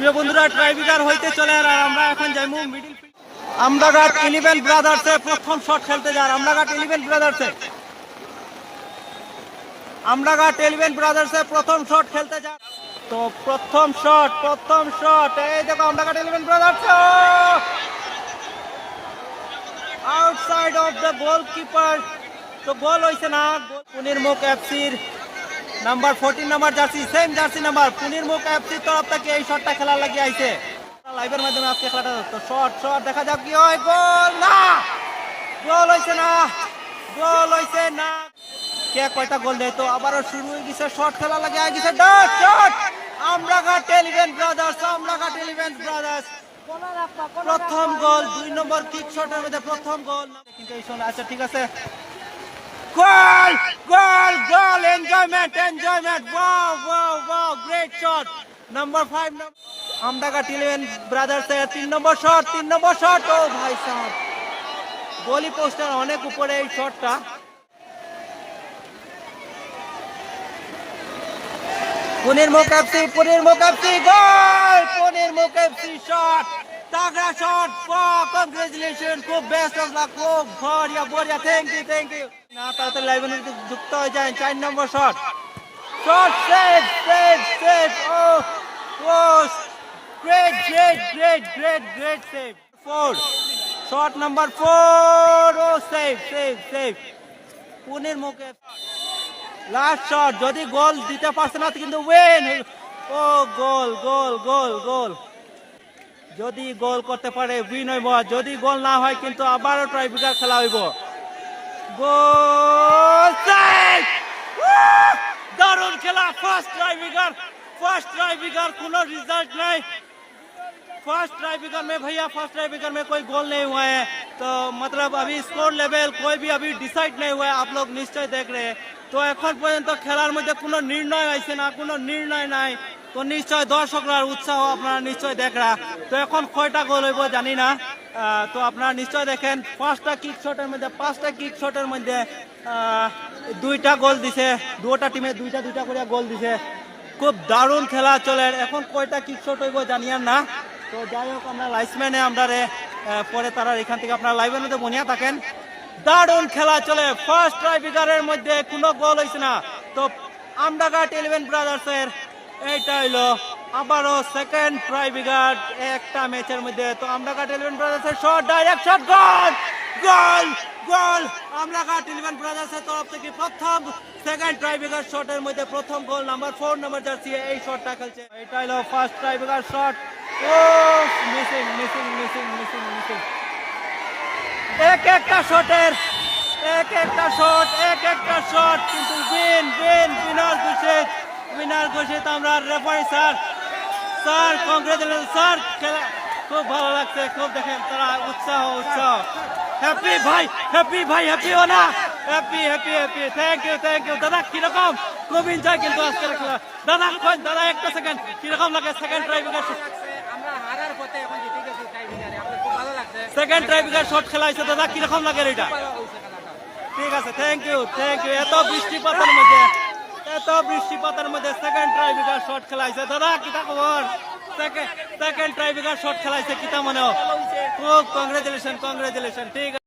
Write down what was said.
প্রিয় বন্ধুরা ট্রাইবিকার হইতে চলে আর আমরা এখন যাইমু মিডিল আমরাঘাট ইলেভেন ব্রাদার্সে প্রথম শট খেলতে যান আমরাঘাট ইলেভেন ব্রাদার্সে আমরাঘাট ইলেভেন ব্রাদার্সে প্রথম শট খেলতে যান তো প্রথম শট প্রথম শট এই দেখো Amraghat eleven brothers outside of the goalkeeper তো গোল হইছে না? পুনির মুখ এফসির number fourteen number jersey same jersey number Punir Mukh এফসির তরফ থেকে এই শটটা খেলার লাগিয়ে আইছে। লাইভের মাধ্যমে আজকে খেলাটা তো শট শট দেখা যাক কি হয়। গোল না! গোল হইছে না! গোল হইছে না! কে কয়টা গোল দেয়? তো আবারও শুরু হয়ে গেছে শট খেলা লাগে আই গেছে। ডট শট আমরা ঘাট ইলেভেন ব্রাদার্স আমরা ঘাট ইলেভেন ব্রাদার্স প্রথম গোল দুই নম্বর কিক শটের মধ্যে প্রথম গোল কিন্তু এই শোনা আচ্ছা ঠিক আছে। Goal goal goal enjoyment enjoyment wow wow wow great shot number five Amdaghat eleven brothers এর তিন নম্বর শট তিন নম্বর শট ও ভাই সাহেব গোলি পোস্টার অনেক উপরে এই শটটা পুনের মোকাবসি পুনের মোকাবসি গোল পুনের মোকাবসি শট তাগড়া শট কংগ্রেচুলেশন খুব বেস্ট অফ লাক খুব বড়িয়া বড়িয়া. থ্যাংক ইউ থ্যাংক ইউ না, তাড়াতাড়ি লাইভে যুক্ত হয়ে যায় চার নম্বর shot shot save save save oh oh great great great great great save four shot number four oh save save save পুনের মুখে লাস্ট শট যদি গোল দিতে পারছে না, কিন্তু when O goal goal goal গোল যদি গোল করতে পারে বিনয় বল যদি গোল না হয় কিন্তু আবারও টাইব্রেকার খেলা হইব। গোল! দারুণ খেলা! First try tiebreaker first try tiebreaker কোন রেজাল্ট নাই। ফার্স্ট টাইব্রেকার মে ভাইয়া ফার্স্ট টাইব্রেকার মে কোই গোল নাই হুয়া হ্যায়। তো মতলব আবি স্কোর লেভেল কোই ভি আবি ডিসাইড নাই হুয়া আপ লোক নিশ্চয় দেখ রে। তো এখন পর্যন্ত খেলার মধ্যে কোনো নির্ণয় আইছে না, কোনো নির্ণয় নাই। তো নিশ্চয় দর্শকরার উৎসাহ আপনারা নিশ্চয় দেখরা। তো এখন কয়টা গোল হইব জানি না। তো আপনারা নিশ্চয় দেখেন, পাঁচটা কিক শটের মধ্যে, পাঁচটা কিক শটের মধ্যে দুইটা গোল দিছে। দুটা টিমে দুইটা দুইটা করে গোল দিছে। খুব দারুণ খেলা চলে। এখন কয়টা কিক শট হইব জানি আর না। তো যাই হোক, আমরা লাইসম্যানে আমরা পরে তারা এখান থেকে আপনারা লাইভের মধ্যে বনিয়া থাকেন। দারুণ খেলা চলে। ফার্স্ট ট্রাইবিগারের মধ্যে কোনো গোল হয়েছে না। তো আমডাঘাট ইলেভেন ব্রাদার্সের এইটা হইল আবারও সেকেন্ড ট্রাইবিগার একটা ম্যাচের মধ্যে। তো Amdaghat eleven ব্রাদার্সের shot direct shot goal goal goal Amdaghat eleven ব্রাদার্সের তরফ থেকে প্রথম সেকেন্ড ট্রাইবিগার শটের মধ্যে প্রথম goal number four number jersey এই শটটা খেলছে। এটা হলো ফার্স্ট ট্রাইবিগার শট ও missing missing missing missing missing এক একটা শটের এক একটা শট এক একটা শট কিন্তু উইন উইন উইনার ঘোষিত উইনার ঘোষিত আমরা referee sir sir congratulation sir খেলা খুব ভালো লাগছে খুব দেখেন তারা উৎসাহ উৎসাহ। হ্যাপি ভাই হ্যাপি ভাই হ্যাপি ও না। Happy happy happy thank you thank you দাদা কীরকম? খুব এনজয় কিন্তু আজকের খেলা দাদা দাদা একটা সেকেন্ড কীরকম লাগে সেকেন্ড ড্রাইভিং আমরা হারার পথে এখন জিতে গেছি টাইব্রেকারে আমাদের খুব ভালো লাগছে। সেকেন্ড ড্রাইভিং শট খেলাইছে। দাদা কীরকম লাগে এটা ঠিক আছে থ্যাংক ইউ থ্যাংক ইউ এত বৃষ্টিপাতের মধ্যে এত বৃষ্টিপাতের মধ্যে সেকেন্ড ট্রাইবিকার শট খেলাইছে। দাদা, কিতা খবর? সেকেন্ড ট্রাইবিকার শট খেলাইছে, কিতা মনে? খুব কংগ্রেচুলেশন কংগ্রেচুলেশন ঠিক